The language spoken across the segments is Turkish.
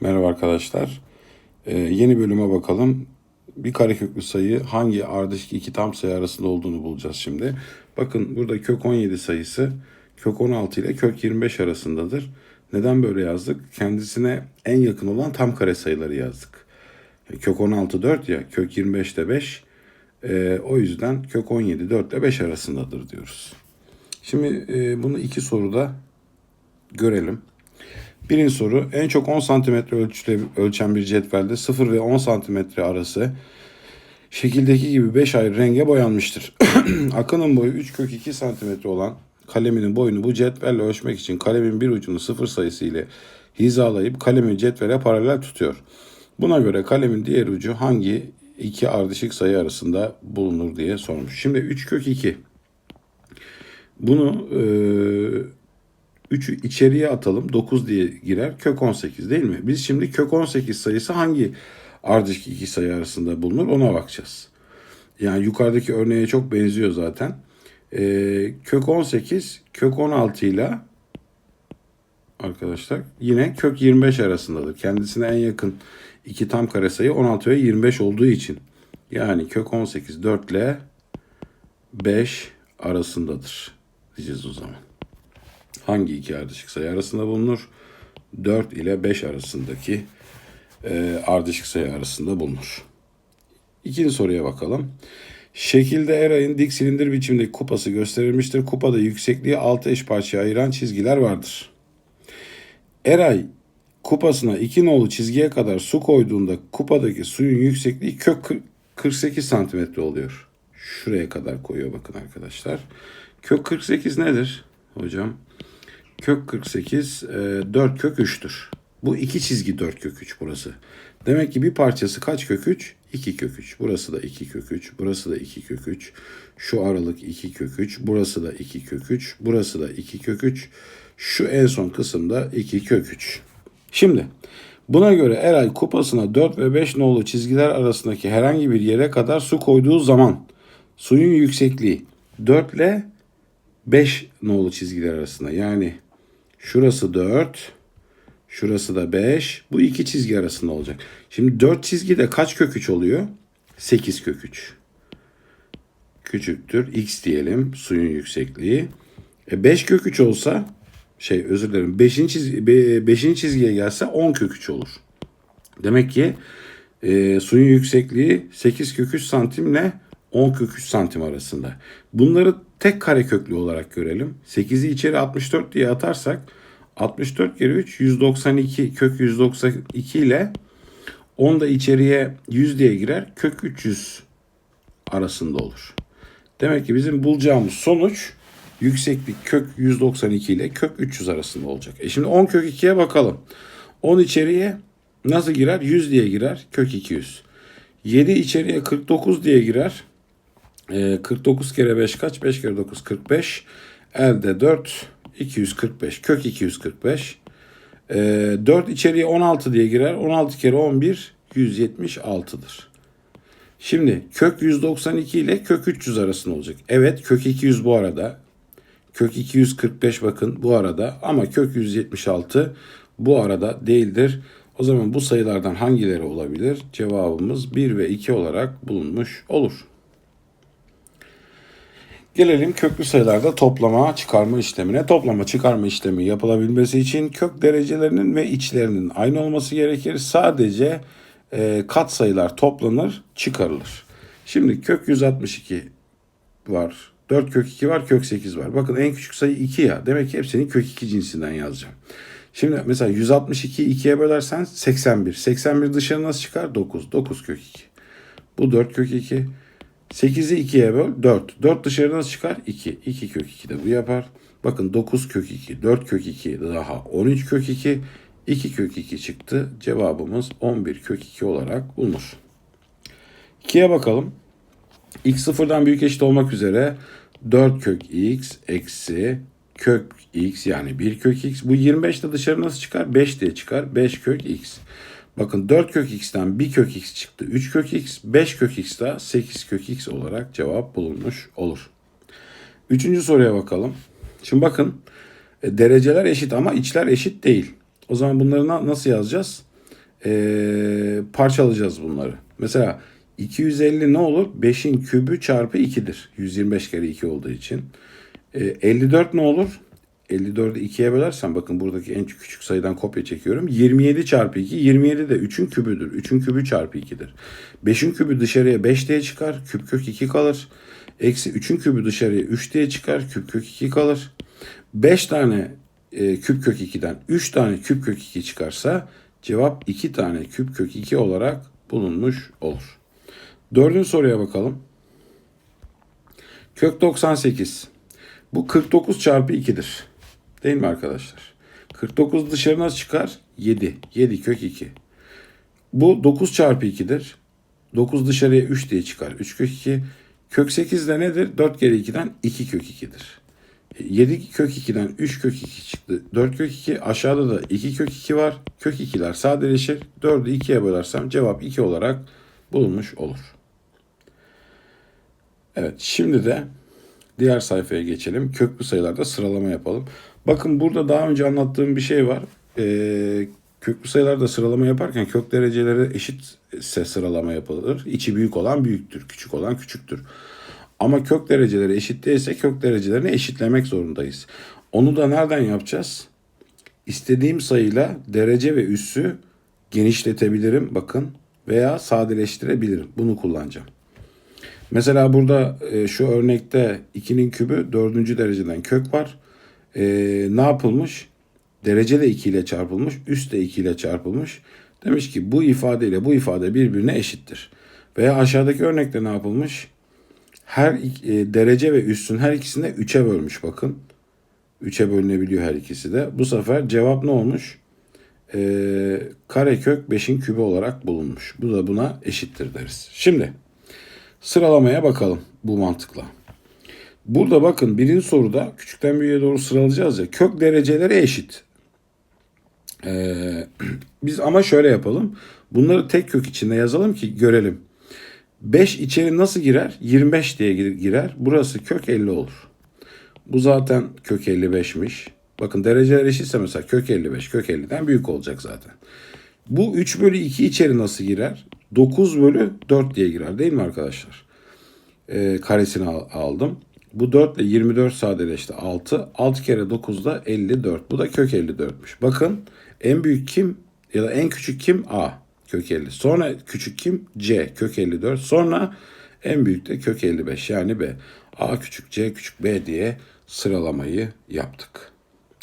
Merhaba arkadaşlar. Ee, yeni bölüme bakalım. Bir kareköklü sayı hangi ardışık iki tam sayı arasında olduğunu bulacağız şimdi. Bakın burada kök 17 sayısı kök 16 ile kök 25 arasındadır. Neden böyle yazdık? Kendisine en yakın olan tam kare sayıları yazdık. Kök 16 4 ya, kök 25 de 5. Ee, o yüzden kök 17 4 ile 5 arasındadır diyoruz. Şimdi e, bunu iki soruda görelim. Birinci soru en çok 10 santimetre ölçüle ölçen bir cetvelde 0 ve 10 santimetre arası şekildeki gibi 5 ayrı renge boyanmıştır. Akının boyu 3 kök 2 santimetre olan kaleminin boyunu bu cetvelle ölçmek için kalemin bir ucunu sıfır sayısı ile hizalayıp kalemi cetvele paralel tutuyor. Buna göre kalemin diğer ucu hangi iki ardışık sayı arasında bulunur diye sormuş. Şimdi 3 kök 2. Bunu e, 3'ü içeriye atalım 9 diye girer kök 18 değil mi? Biz şimdi kök 18 sayısı hangi ardışık iki sayı arasında bulunur ona bakacağız. Yani yukarıdaki örneğe çok benziyor zaten. Ee, kök 18 kök 16 ile arkadaşlar yine kök 25 arasındadır. Kendisine en yakın iki tam kare sayı 16 ve 25 olduğu için. Yani kök 18 4 ile 5 arasındadır diyeceğiz o zaman hangi iki ardışık sayı arasında bulunur? 4 ile 5 arasındaki e, ardışık sayı arasında bulunur. İkinci soruya bakalım. Şekilde Eray'ın dik silindir biçimindeki kupası gösterilmiştir. Kupada yüksekliği 6 eş parçaya ayıran çizgiler vardır. Eray kupasına 2 nolu çizgiye kadar su koyduğunda kupadaki suyun yüksekliği kök 48 santimetre oluyor. Şuraya kadar koyuyor bakın arkadaşlar. Kök 48 nedir hocam? Kök 48 e, 4 kök 3'tür. Bu iki çizgi 4 kök 3 burası. Demek ki bir parçası kaç kök 3? 2 kök 3. Burası da 2 kök 3. Burası da 2 kök 3. Şu aralık 2 kök 3. Burası da 2 kök 3. Burası da 2 kök 3. Şu en son kısımda 2 kök 3. Şimdi buna göre Eray kupasına 4 ve 5 nolu çizgiler arasındaki herhangi bir yere kadar su koyduğu zaman suyun yüksekliği 4 ile 5 nolu çizgiler arasında yani Şurası 4. Şurası da 5. Bu iki çizgi arasında olacak. Şimdi 4 çizgide kaç kök 3 oluyor? 8 kök 3. Küçüktür. X diyelim suyun yüksekliği. E 5 kök 3 olsa şey özür dilerim 5. çizgi, 5. çizgiye gelse 10 kök 3 olur. Demek ki e, suyun yüksekliği 8 kök 3 santimle 10 kök 3 santim arasında. Bunları tek kare köklü olarak görelim. 8'i içeri 64 diye atarsak 64 kere 3 192 kök 192 ile 10 da içeriye 100 diye girer kök 300 arasında olur. Demek ki bizim bulacağımız sonuç yükseklik kök 192 ile kök 300 arasında olacak. E şimdi 10 kök 2'ye bakalım. 10 içeriye nasıl girer? 100 diye girer kök 200. 7 içeriye 49 diye girer. E, 49 kere 5 kaç? 5 kere 9 45. Elde 4 245. Kök 245. E, 4 içeriye 16 diye girer. 16 kere 11 176'dır. Şimdi kök 192 ile kök 300 arasında olacak. Evet kök 200 bu arada. Kök 245 bakın bu arada ama kök 176 bu arada değildir. O zaman bu sayılardan hangileri olabilir? Cevabımız 1 ve 2 olarak bulunmuş olur. Gelelim köklü sayılarda toplama çıkarma işlemine. Toplama çıkarma işlemi yapılabilmesi için kök derecelerinin ve içlerinin aynı olması gerekir. Sadece e, kat sayılar toplanır, çıkarılır. Şimdi kök 162 var. 4 kök 2 var, kök 8 var. Bakın en küçük sayı 2 ya. Demek ki hepsini kök 2 cinsinden yazacağım. Şimdi mesela 162 2'ye bölersen 81. 81 dışarı nasıl çıkar? 9. 9 kök 2. Bu 4 kök 2. 8'i 2'ye böl 4. 4 dışarı nasıl çıkar? 2. 2 kök 2 de bu yapar. Bakın 9 kök 2, 4 kök 2 daha 13 kök 2, 2 kök 2 çıktı. Cevabımız 11 kök 2 olarak bulunur. 2'ye bakalım. x sıfırdan büyük eşit olmak üzere 4 kök x eksi kök x yani 1 kök x. Bu 25 de dışarı nasıl çıkar? 5 diye çıkar. 5 kök x. Bakın 4 kök x'ten 1 kök x çıktı. 3 kök x, 5 kök x daha 8 kök x olarak cevap bulunmuş olur. Üçüncü soruya bakalım. Şimdi bakın E, dereceler eşit ama içler eşit değil. O zaman bunları na- nasıl yazacağız? E, parçalayacağız bunları. Mesela 250 ne olur? 5'in kübü çarpı 2'dir. 125 kere 2 olduğu için. E, 54 ne olur? 54'ü 2'ye bölersem bakın buradaki en küçük sayıdan kopya çekiyorum. 27 çarpı 2. 27 de 3'ün kübüdür. 3'ün kübü çarpı 2'dir. 5'in kübü dışarıya 5 diye çıkar. Küp kök 2 kalır. Eksi 3'ün kübü dışarıya 3 diye çıkar. Küp kök 2 kalır. 5 tane e, küp kök 2'den 3 tane küp kök 2 çıkarsa cevap 2 tane küp kök 2 olarak bulunmuş olur. Dördüncü soruya bakalım. Kök 98. Bu 49 çarpı 2'dir. Değil mi arkadaşlar? 49 dışarı nasıl çıkar? 7. 7 kök 2. Bu 9 çarpı 2'dir. 9 dışarıya 3 diye çıkar. 3 kök 2. Kök 8 de nedir? 4 kere 2'den 2 kök 2'dir. 7 kök 2'den 3 kök 2 çıktı. 4 kök 2 aşağıda da 2 kök 2 var. Kök 2'ler sadeleşir. 4'ü 2'ye bölersem cevap 2 olarak bulunmuş olur. Evet şimdi de diğer sayfaya geçelim. Köklü sayılarda sıralama yapalım. Bakın burada daha önce anlattığım bir şey var. Ee, köklü sayılarda sıralama yaparken kök dereceleri eşitse sıralama yapılır. İçi büyük olan büyüktür, küçük olan küçüktür. Ama kök dereceleri eşit değilse kök derecelerini eşitlemek zorundayız. Onu da nereden yapacağız? İstediğim sayıyla derece ve üssü genişletebilirim bakın veya sadeleştirebilirim. Bunu kullanacağım. Mesela burada e, şu örnekte 2'nin kübü 4. dereceden kök var. E, ne yapılmış? Derece de 2 ile çarpılmış, üst de 2 ile çarpılmış. Demiş ki bu ifade ile bu ifade birbirine eşittir. Veya aşağıdaki örnekte ne yapılmış? Her e, derece ve üssün her ikisini de 3'e bölmüş bakın. 3'e bölünebiliyor her ikisi de. Bu sefer cevap ne olmuş? E, karekök 5'in kübü olarak bulunmuş. Bu da buna eşittir deriz. Şimdi sıralamaya bakalım bu mantıkla. Burada bakın birinci soruda küçükten büyüğe doğru sıralayacağız ya kök dereceleri eşit. Ee, biz ama şöyle yapalım. Bunları tek kök içinde yazalım ki görelim. 5 içeri nasıl girer? 25 diye gir- girer. Burası kök 50 olur. Bu zaten kök 55'miş. Bakın dereceler eşitse mesela kök 55 kök 50'den büyük olacak zaten. Bu 3 bölü 2 içeri nasıl girer? 9 bölü 4 diye girer değil mi arkadaşlar? Ee, karesini al- aldım. Bu 4 ile 24 sadeleşti 6. 6 kere 9 da 54. Bu da kök 54'müş. Bakın en büyük kim ya da en küçük kim? A kök 50. Sonra küçük kim? C kök 54. Sonra en büyük de kök 55 yani B. A küçük C küçük B diye sıralamayı yaptık.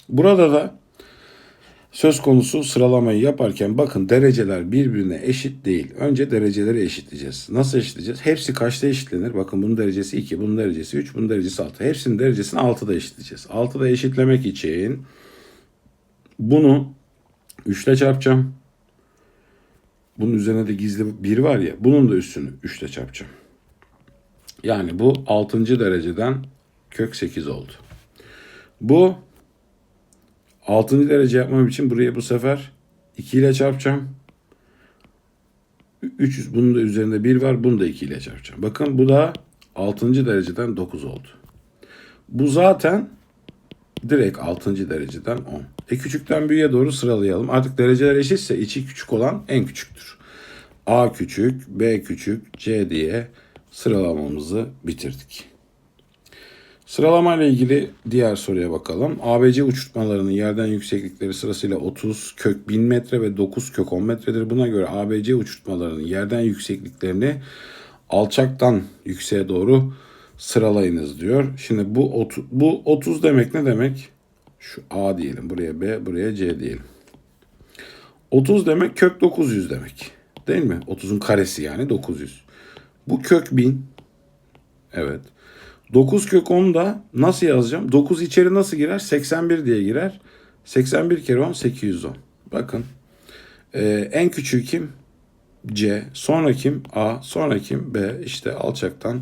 Burada da Söz konusu sıralamayı yaparken bakın dereceler birbirine eşit değil. Önce dereceleri eşitleyeceğiz. Nasıl eşitleyeceğiz? Hepsi kaçta eşitlenir? Bakın bunun derecesi 2, bunun derecesi 3, bunun derecesi 6. Hepsinin derecesini 6'da eşitleyeceğiz. 6'da eşitlemek için bunu 3 ile çarpacağım. Bunun üzerine de gizli 1 var ya. Bunun da üstünü 3 ile çarpacağım. Yani bu 6. dereceden kök 8 oldu. Bu 6. derece yapmam için buraya bu sefer 2 ile çarpacağım. 300 bunun da üzerinde 1 var. Bunu da 2 ile çarpacağım. Bakın bu da 6. dereceden 9 oldu. Bu zaten direkt 6. dereceden 10. E küçükten büyüğe doğru sıralayalım. Artık dereceler eşitse içi küçük olan en küçüktür. A küçük, B küçük, C diye sıralamamızı bitirdik. Sıralama ile ilgili diğer soruya bakalım. ABC uçurtmalarının yerden yükseklikleri sırasıyla 30 kök 1000 metre ve 9 kök 10 metredir. Buna göre ABC uçurtmalarının yerden yüksekliklerini alçaktan yükseğe doğru sıralayınız diyor. Şimdi bu 30, bu 30 demek ne demek? Şu A diyelim. Buraya B, buraya C diyelim. 30 demek kök 900 demek. Değil mi? 30'un karesi yani 900. Bu kök 1000. Evet. 9 kök 10 da nasıl yazacağım? 9 içeri nasıl girer? 81 diye girer. 81 kere 10 810. Bakın. Ee, en küçüğü kim? C. Sonra kim? A. Sonra kim? B. İşte alçaktan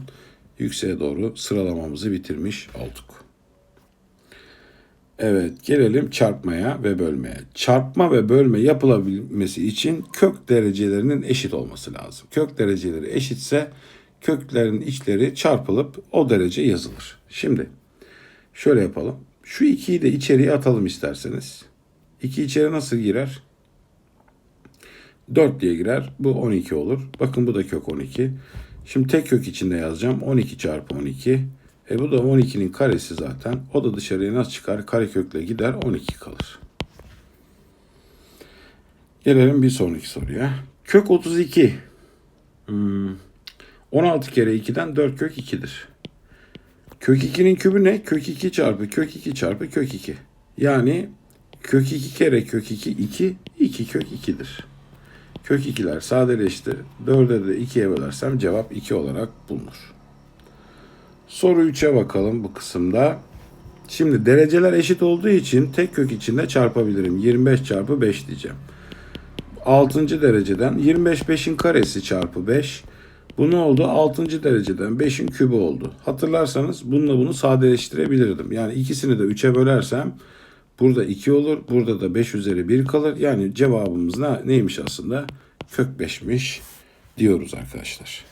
yükseğe doğru sıralamamızı bitirmiş olduk. Evet gelelim çarpmaya ve bölmeye. Çarpma ve bölme yapılabilmesi için kök derecelerinin eşit olması lazım. Kök dereceleri eşitse köklerin içleri çarpılıp o derece yazılır. Şimdi şöyle yapalım. Şu 2'yi de içeriye atalım isterseniz. 2 içeri nasıl girer? 4 diye girer. Bu 12 olur. Bakın bu da kök 12. Şimdi tek kök içinde yazacağım. 12 çarpı 12. E bu da 12'nin karesi zaten. O da dışarıya nasıl çıkar? Karekökle gider 12 kalır. Gelelim bir sonraki soruya. Kök 32. Hmm. 16 kere 2'den 4 kök 2'dir. Kök 2'nin kübü ne? Kök 2 çarpı kök 2 çarpı kök 2. Yani kök 2 kere kök 2 2 2 kök 2'dir. Kök 2'ler sadeleşti. 4'e de 2'ye bölersem cevap 2 olarak bulunur. Soru 3'e bakalım bu kısımda. Şimdi dereceler eşit olduğu için tek kök içinde çarpabilirim. 25 çarpı 5 diyeceğim. 6. dereceden 25 5'in karesi çarpı 5. Bu ne oldu? 6. dereceden 5'in kübü oldu. Hatırlarsanız bununla bunu sadeleştirebilirdim. Yani ikisini de 3'e bölersem burada 2 olur. Burada da 5 üzeri 1 kalır. Yani cevabımız ne, neymiş aslında? Kök 5'miş diyoruz arkadaşlar.